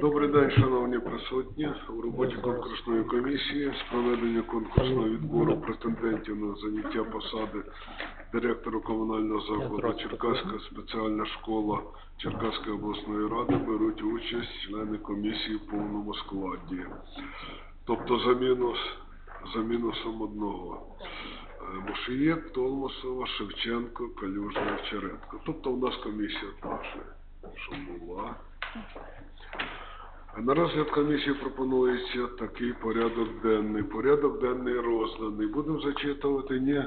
Добрий день, шановні присутні. У роботі конкурсної комісії з проведення конкурсного відбору претендентів на заняття посади директора комунального закладу Черкаська спеціальна школа Черкаської обласної ради беруть участь члени комісії в повному складі. Тобто за мінус, за мінусом одного. Е, Мушиєк, Толмасова, Шевченко, Калюжний, Черенко. Тобто у нас комісія же, що була. На розгляд комісії пропонується такий порядок денний. Порядок денний розданий. Будемо зачитувати ні.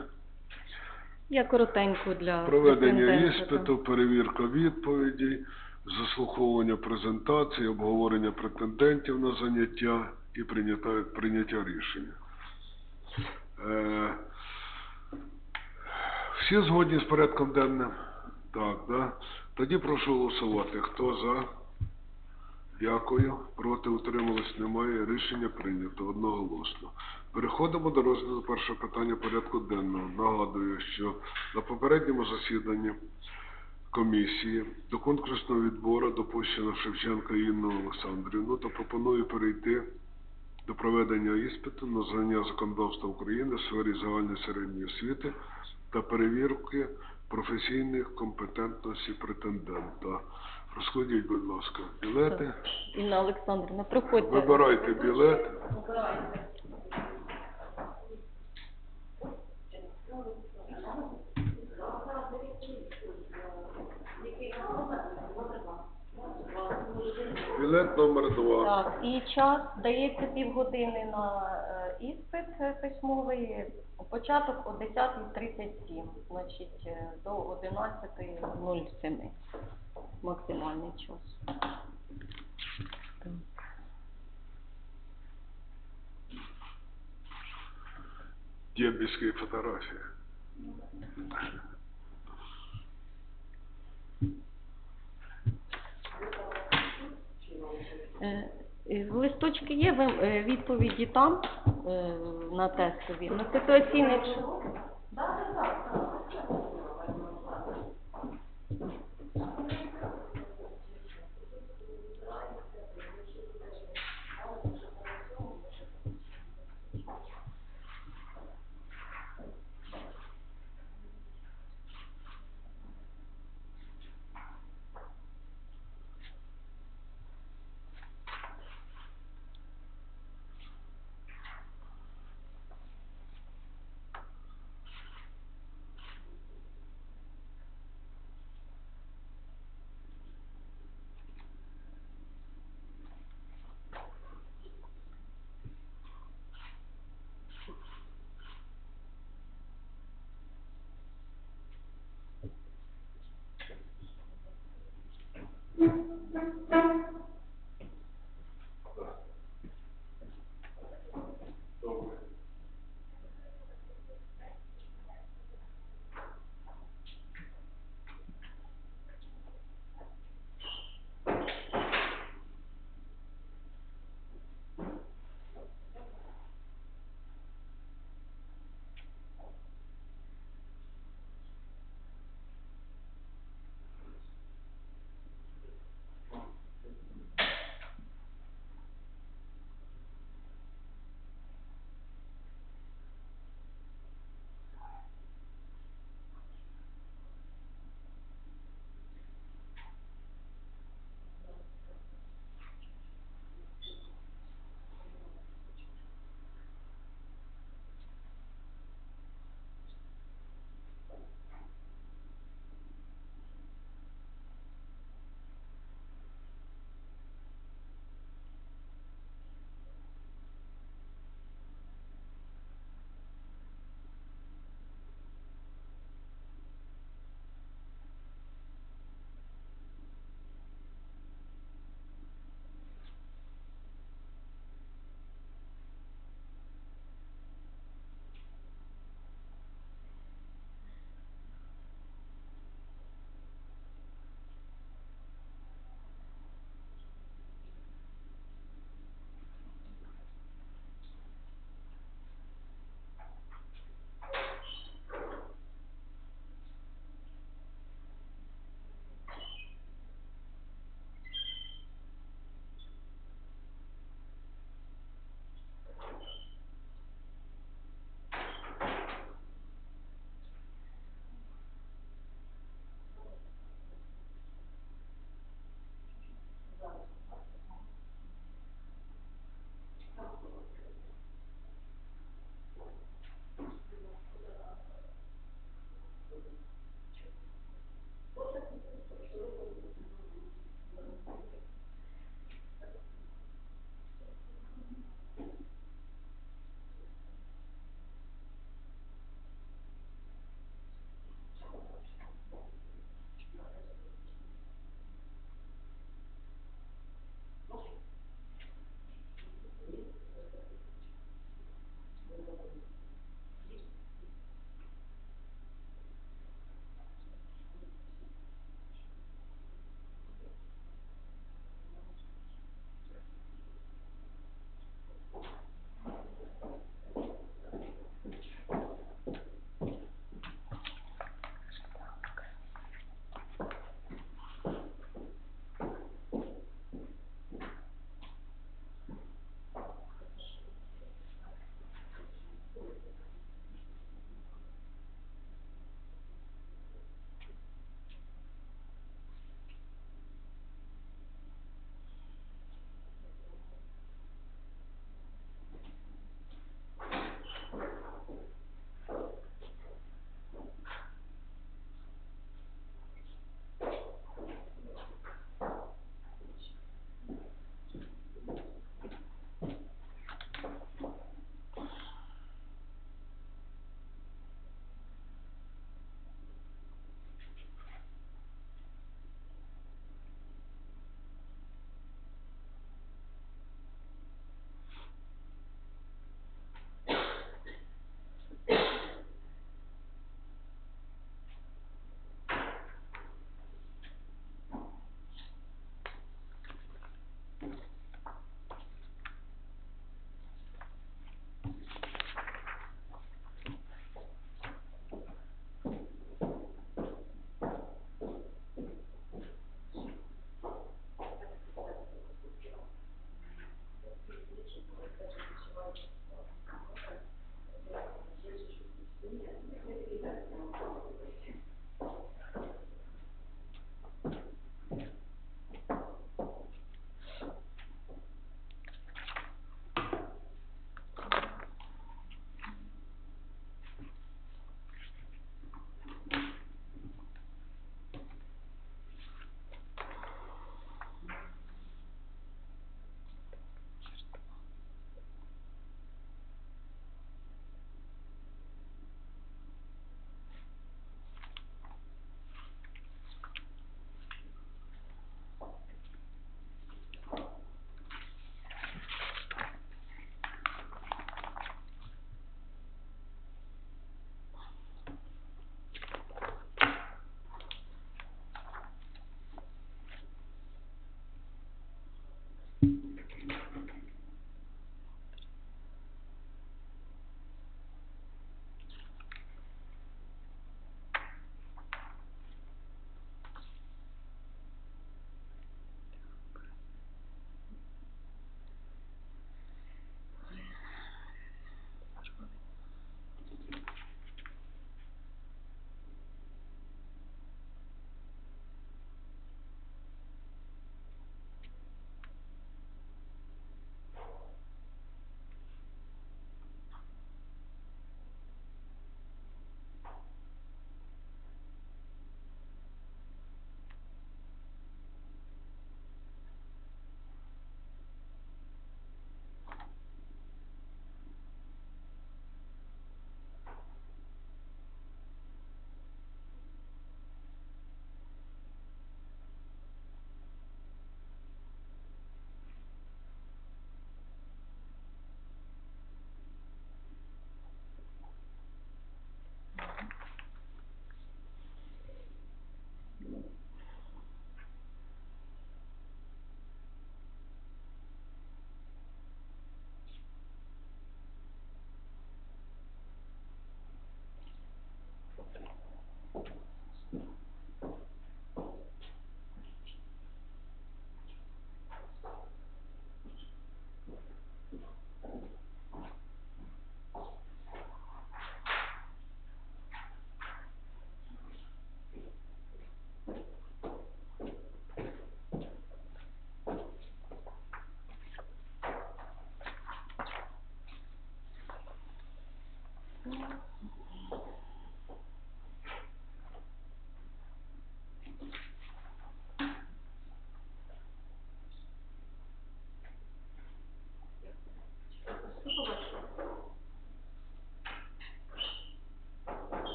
Я коротенько для Проведення іспиту, перевірка відповідей, заслуховування презентацій, обговорення претендентів на заняття і прийняття, прийняття рішення. Е, всі згодні з порядком денним? Так, да? Тоді прошу голосувати. Хто за? Дякую. Проти утримались немає. Рішення прийнято одноголосно. Переходимо до розгляду першого питання порядку денного. Нагадую, що на попередньому засіданні комісії до конкурсного відбору допущено Шевченка Інну Олександрівну та пропоную перейти до проведення іспиту на знання законодавства України в сфері загальної середньої освіти та перевірки професійних компетентностей претендента. Розкладіть, будь ласка, білети. Інна Олександрівна, приходьте. Вибирайте білет. Білет номер два. Так, і час дається півгодини на е, іспит письмовий. Початок о 10.37, значить е, до 11.07 максимальний час. Так. Дебільські. Е, е, листочки є, е, відповіді там на тестові. На ситуаційний Так, так, так. Thank you.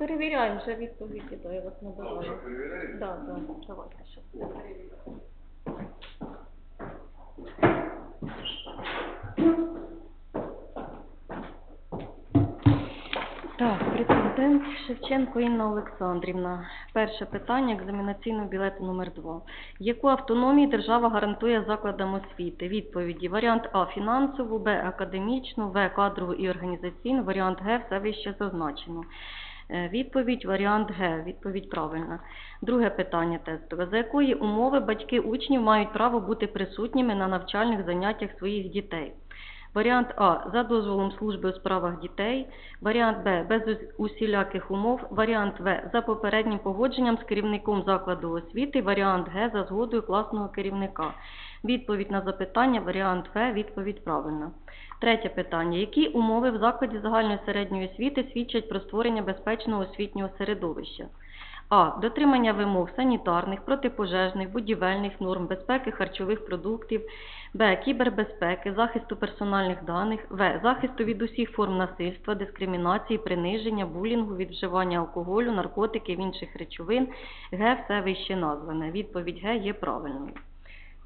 Перевіряємо вже відповіді, то я вас набираю. перевіряєте? Да, да, давайте я. Так, претендент Шевченко Інна Олександрівна. Перше питання екзаменаційного білету номер 2. Яку автономію держава гарантує закладам освіти? Відповіді. Варіант А – фінансову, Б – академічну, В – кадрову і організаційну, варіант Г – все вище зазначено. Е, Відповідь варіант Г. Відповідь правильна. Друге питання тестове. За якої умови батьки учнів мають право бути присутніми на навчальних заняттях своїх дітей? Варіант А за дозволом служби у справах дітей, варіант Б без усіляких умов, варіант В за попереднім погодженням з керівником закладу освіти, варіант Г за згодою класного керівника. Відповідь на запитання варіант В відповідь правильна. Третє питання. Які умови в закладі загальної середньої освіти свідчать про створення безпечного освітнього середовища? А. Дотримання вимог санітарних, протипожежних, будівельних норм, безпеки харчових продуктів, Б. Кібербезпеки, захисту персональних даних, В. Захисту від усіх форм насильства, дискримінації, приниження, булінгу, від вживання алкоголю, наркотиків, інших речовин, Г. Все вище назване. Відповідь Г є правильною.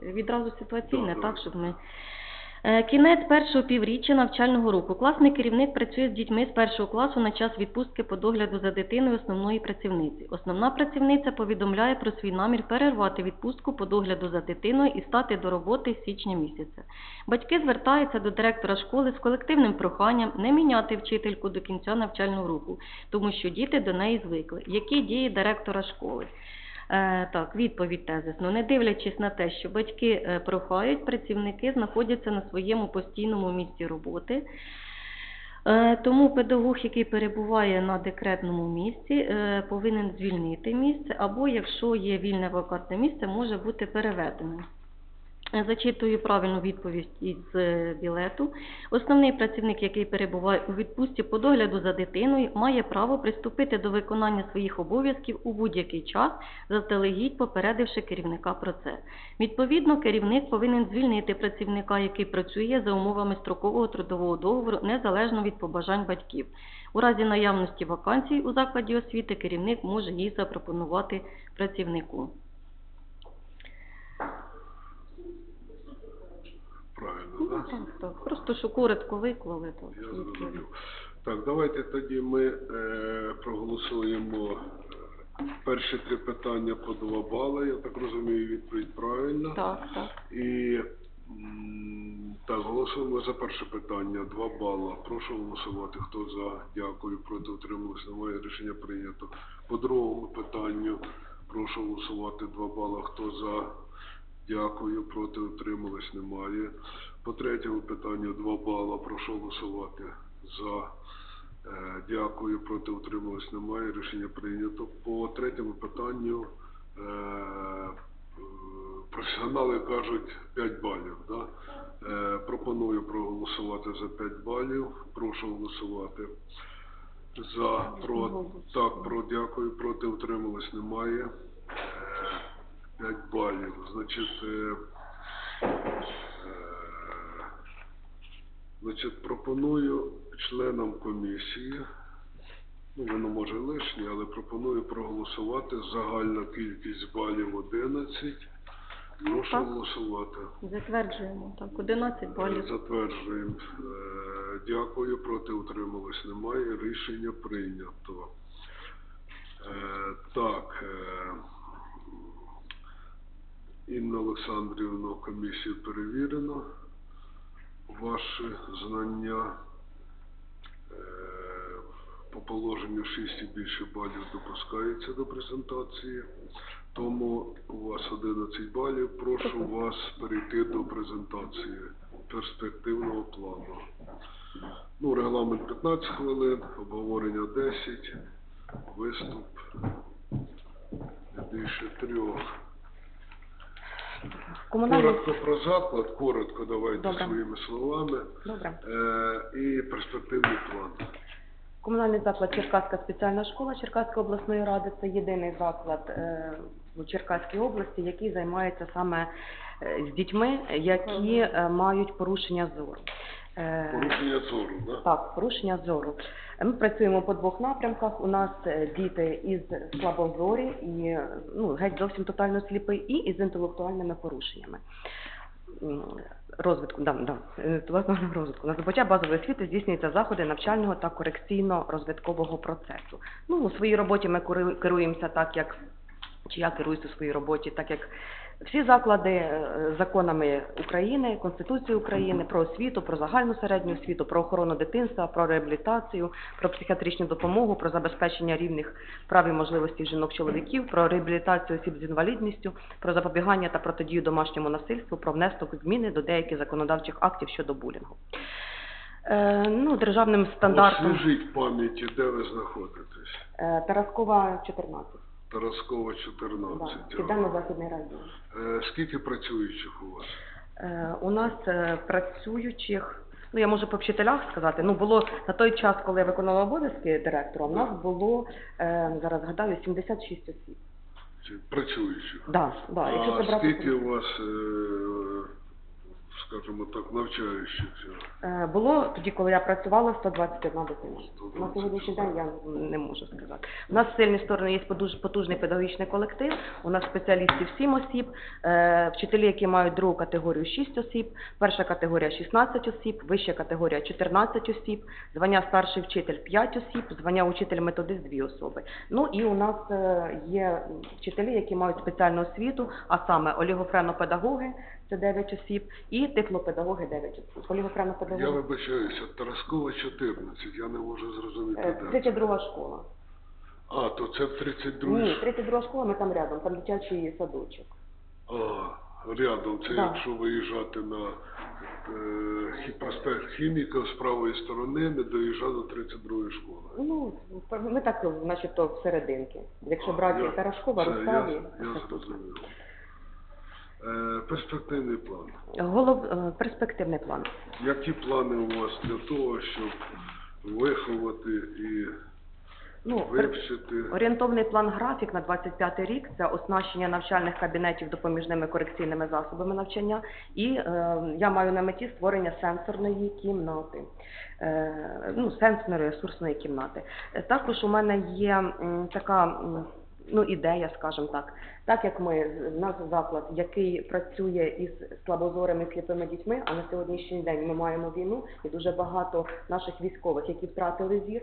Відразу ситуаційне, так, щоб ми... Е, Кінець першого півріччя навчального року. Класний керівник працює з дітьми з першого класу на час відпустки по догляду за дитиною основної працівниці. Основна працівниця повідомляє про свій намір перервати відпустку по догляду за дитиною і стати до роботи з січня місяця. Батьки звертаються до директора школи з колективним проханням не міняти вчительку до кінця навчального року, тому що діти до неї звикли. Які дії директора школи? Е, так, відповідь тезисно. Не дивлячись на те, що батьки е, прохають, працівники знаходяться на своєму постійному місці роботи. Е, Тому педагог, який перебуває на декретному місці, повинен звільнити місце, або якщо є вільне вакантне місце, може бути переведеним. Зачитую правильну відповідь із е, білету. Основний працівник, який перебуває у відпустці по догляду за дитиною, має право приступити до виконання своїх обов'язків у будь-який час, заздалегідь попередивши керівника про це. Відповідно, керівник повинен звільнити працівника, який працює за умовами строкового трудового договору, незалежно від побажань батьків. У разі наявності вакансій у закладі освіти керівник може її запропонувати працівнику. Правильно, Ну, так? так, так. Просто що коротко виклали, то Я зрозумів. Так, давайте тоді ми е, проголосуємо е, перші три питання по два бали. Я так розумію, відповідь правильна. Так, так. І м, так, голосуємо за перше питання. Два бала. Прошу голосувати. Хто за? Дякую. Проти утрималось. Немає рішення прийнято. По другому питанню прошу голосувати. Два бала. Хто за? Дякую. Проти утрималось. Немає. По третьому питанню два бала. Прошу голосувати. За. Е, Дякую. Проти утрималось. Немає. Рішення прийнято. По третьому питанню е, професіонали кажуть 5 балів. Да? Е, Пропоную проголосувати за 5 балів. Прошу голосувати. За, про, так, про, дякую, проти утрималось немає. 5 балів. Значить, е, е, значить, пропоную членам комісії, ну, воно може лишнє, але пропоную проголосувати загальна кількість балів 11. Прошу Так. голосувати. Затверджуємо. Так, 11 балів. Затверджуємо. Е, Дякую. Проти утрималось немає. Рішення прийнято. Е, Так. е, Інна Олександрівна, комісію перевірено. Ваші знання е, по положенню 6 і більше балів допускається до презентації. Тому у вас 11 балів. Прошу вас перейти до презентації перспективного плану. Ну, регламент 15 хвилин, обговорення 10, виступ більше трьох. Комунальний... Коротко про заклад, коротко давайте Добре. своїми словами. Добре. Е, і перспективний план. Комунальний заклад Черкаська спеціальна школа Черкаської обласної ради це єдиний заклад е, у Черкаській області, який займається саме е, з дітьми, які е, мають порушення зору. Е, Порушення зору, да? Так, порушення зору. Ми працюємо по двох напрямках. У нас е, діти із слабозорі і ну, геть зовсім тотально сліпий, і із інтелектуальними порушеннями. Розвитку, да, да, інтелектуального розвитку. На здобуття базової освіти здійснюються заходи навчального та корекційно-розвиткового процесу. Ну, у своїй роботі ми керу- керуємося так, як чи я керуюся у своїй роботі, так як всі заклади е, законами України, Конституцією України, про освіту, про загальну середню освіту, про охорону дитинства, про реабілітацію, про психіатричну допомогу, про забезпечення рівних прав і можливостей жінок-чоловіків, про реабілітацію осіб з інвалідністю, про запобігання та протидію домашньому насильству, про внесок зміни до деяких законодавчих актів щодо булінгу. Е, ну, державним стандартом Освіжіть пам'яті, де ви знаходитесь? е, Тараскова 14, Тараскова, да, 14. Південно-Західний район. Е, Скільки працюючих у вас? Е, У нас е, працюючих, ну я можу по вчителях сказати, ну було на той час, коли я виконувала обов'язки директора, у нас було, е, зараз згадаю, 76 осіб. Чи Працюючих. Да, да, якщо А скільки у вас, е, скажімо так, навчаючихся? Е, Було тоді, коли я працювала, 121 дитина. На сьогоднішній день я не можу сказати. У нас сильні сторони є подуж- потужний педагогічний колектив. У нас спеціалістів 7 осіб, е, вчителі, які мають другу категорію 6 осіб, перша категорія 16 осіб, вища категорія 14 осіб, звання старший вчитель 5 осіб, звання учитель методист 2 особи. Ну і у нас е, є вчителі, які мають спеціальну освіту, а саме олігофренопедагоги, це 9 осіб, і тифлопедагоги 9 осіб. Я Олігофренопедагоги вибачаюся, Тараскова 14, я не можу зрозуміти, Е, де. 32 школа. А, то це в 32 Ні, 32 школа, ми там рядом, там дитячий садочок. А, рядом, це Да. якщо виїжджати на е, Хі- проспект Хіміка з правої сторони, не доїжджати до 32 школи. Ну, ми так, начебто, всерединки. Якщо брати Тарашкова, це Руставі, Я, я зрозумів. Е, перспективний план. голов, е, перспективний план. Які плани у вас для того, щоб виховати і Ну, пер- вивчити? Орієнтовний план графік на 25 рік це оснащення навчальних кабінетів допоміжними корекційними засобами навчання, і е, я маю на меті створення сенсорної кімнати, е, ну, сенсорної ресурсної кімнати. Е, Також у мене є м, така м, ну, ідея, скажімо так. Так як ми в нас заклад, який працює із слабозорими сліпими дітьми, а на сьогоднішній день ми маємо війну і дуже багато наших військових, які втратили зір.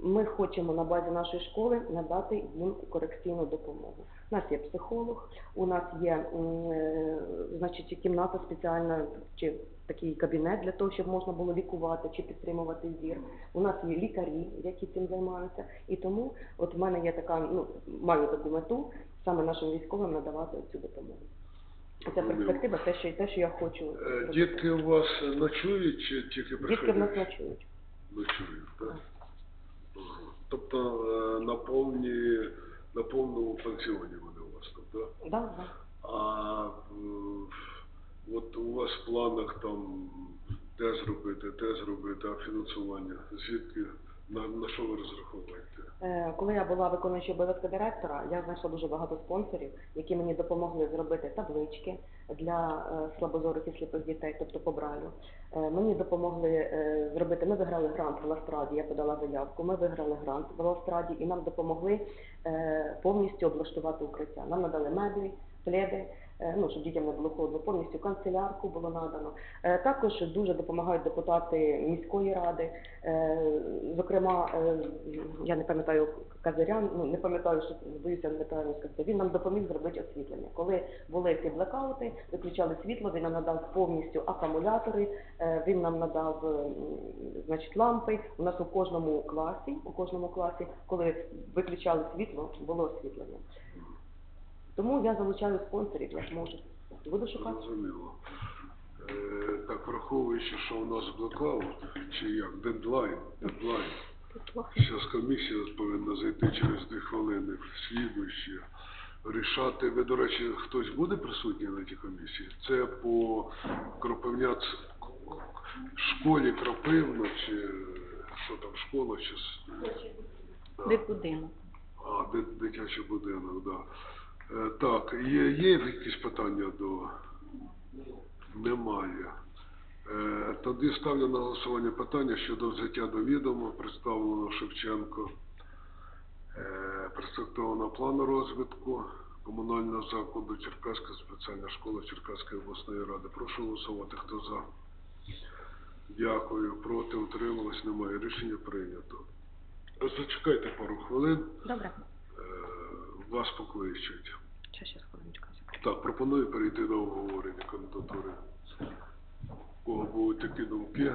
Ми хочемо на базі нашої школи надати їм корекційну допомогу. У нас є психолог, у нас є е, значить, кімната спеціальна чи такий кабінет для того, щоб можна було лікувати чи підтримувати зір. У нас є лікарі, які цим займаються. І тому от в мене є така, ну маю таку мету саме нашим військовим надавати цю допомогу. Це перспектива, те, що те, що я хочу. Е, зробити. Дітки у вас ночують чи тільки Дітки в нас ночують. Ночують, так? Тобто е, на повні, на повному пансіоні вони у вас там, так? Да, да. А е, от у вас в планах там те зробити, те зробити, а фінансування звідки на, на що ви розраховуєте? Е, Коли я була виконуючою обов'язки директора, я знайшла дуже багато спонсорів, які мені допомогли зробити таблички для е, слабозорих і сліпих дітей, тобто по брайлю. Е, Мені допомогли е, зробити. Ми виграли грант в Ластраді. Я подала заявку. Ми виграли грант в Ластраді і нам допомогли е, повністю облаштувати укриття. Нам надали меблі, пледи. Е, Ну, щоб дітям не було холодно, повністю канцелярку було надано. Е, Також дуже допомагають депутати міської ради. Е, Зокрема, я не пам'ятаю Казарян, ну не пам'ятаю, що боюся неправильно сказати. Він нам допоміг зробити освітлення. Коли були ці блекаути, виключали світло, він нам надав повністю акумулятори, він нам надав значить лампи. У нас у кожному класі, у кожному класі, коли виключали світло, було освітлення. Тому я залучаю спонсорів, як можу. Буду шукати. Зрозуміло. Е, так, враховуючи, що у нас блокаут, чи як, дедлайн, дедлайн. Зараз комісія повинна зайти через дві хвилини в слідуще. Рішати, ви, до речі, хтось буде присутній на тій комісії? Це по Кропивняц школі Кропивно, чи що там школа, чи Да. Дитбудинок. А, ди- дитячий будинок, да. Е, так, є, є якісь питання до немає. Е, тоді ставлю на голосування питання щодо взяття до відома представленого Шевченко е, перспективного плану розвитку комунального закладу Черкаська спеціальна школа Черкаської обласної ради. Прошу голосувати. Хто за? Дякую. Проти утрималось немає. Рішення прийнято. Зачекайте пару хвилин. Добре. Вас покличуть. Так, пропоную перейти до обговорення кандидатури. У кого будуть такі думки?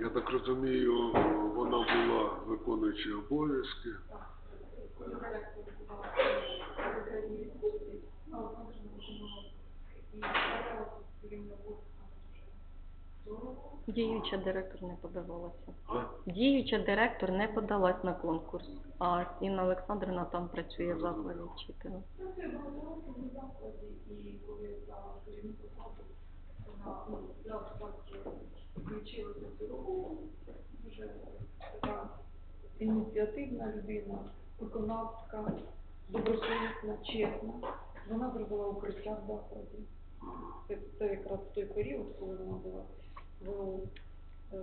Я так розумію, вона була виконуючи обов'язки. Діюча директор не подавалася. Діюча директор не подалась на конкурс, а Інна Олександрівна там працює в закладі вчителем. включилася в цю роботу, дуже така ініціативна людина, виконавська, добросовісна, чесна. Вона зробила укриття в закладі. Це, це якраз той період, коли вона була в е,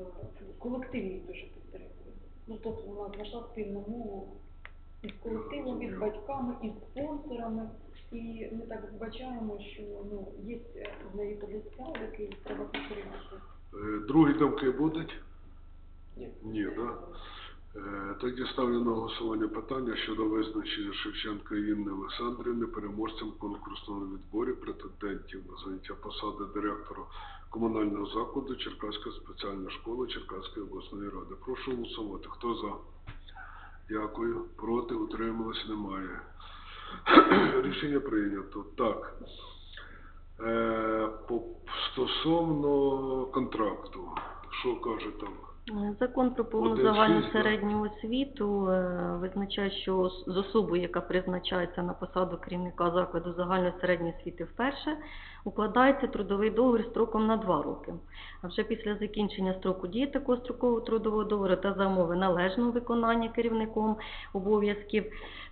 в колективі дуже підтримували. Ну, тобто вона знайшла спільну мову із колективом, із батьками, із спонсорами. І ми так вбачаємо, що ну, є в неї потенціал, який треба підтримати. Е, Другі думки будуть? Ні. Ні, да? Е, Тоді ставлю на голосування питання щодо визначення Шевченка Інни Олександрівни переможцем конкурсного відборі претендентів на заняття посади директора комунального закладу Черкаська спеціальна школа Черкаської обласної ради. Прошу голосувати. Хто за? Дякую. Проти утрималось немає. Рішення прийнято. Так. Е, стосовно контракту, що каже там? Закон про повну Один загальну середню освіту е, визначає, що з особою, яка призначається на посаду керівника закладу загальної середньої освіти вперше, укладається трудовий договір строком на два роки. А вже після закінчення строку дії такого строкового трудового договору та за умови належного виконання керівником обов'язків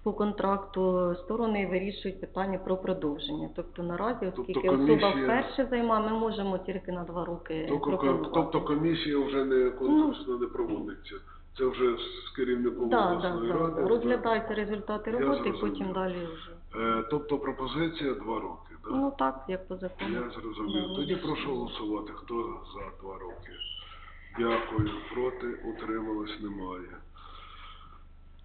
по контракту сторони вирішують питання про продовження. Тобто наразі, Тобто оскільки особа вперше займає, ми можемо тільки на два роки Тобто, тобто комісія вже не конкурсно не проводиться. Це вже з керівником Да, да, обласної да. ради. Розглядаються результати Я роботи і зрозумів. потім далі вже. Е, тобто пропозиція два роки, так? Ну так, як по закону. Я зрозумів. Да, Тоді ну, прошу голосувати. Хто за два роки? Дякую. Проти утрималось немає.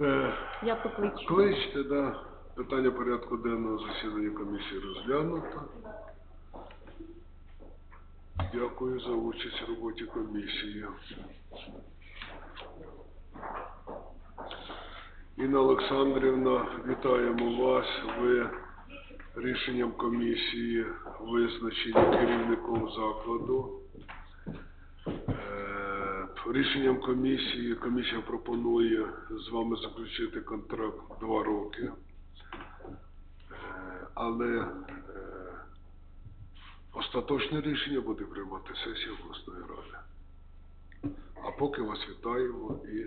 Е, Я покличу. Кличте, да. Питання порядку денного засідання комісії розглянуто. Дякую за участь в роботі комісії. Інна Олександрівна, вітаємо вас. Ви рішенням комісії визначені керівником закладу. Е, Рішенням комісії комісія пропонує з вами заключити контракт два роки. Е, Але е, остаточне рішення буде приймати сесія обласної ради. А поки вас вітаємо і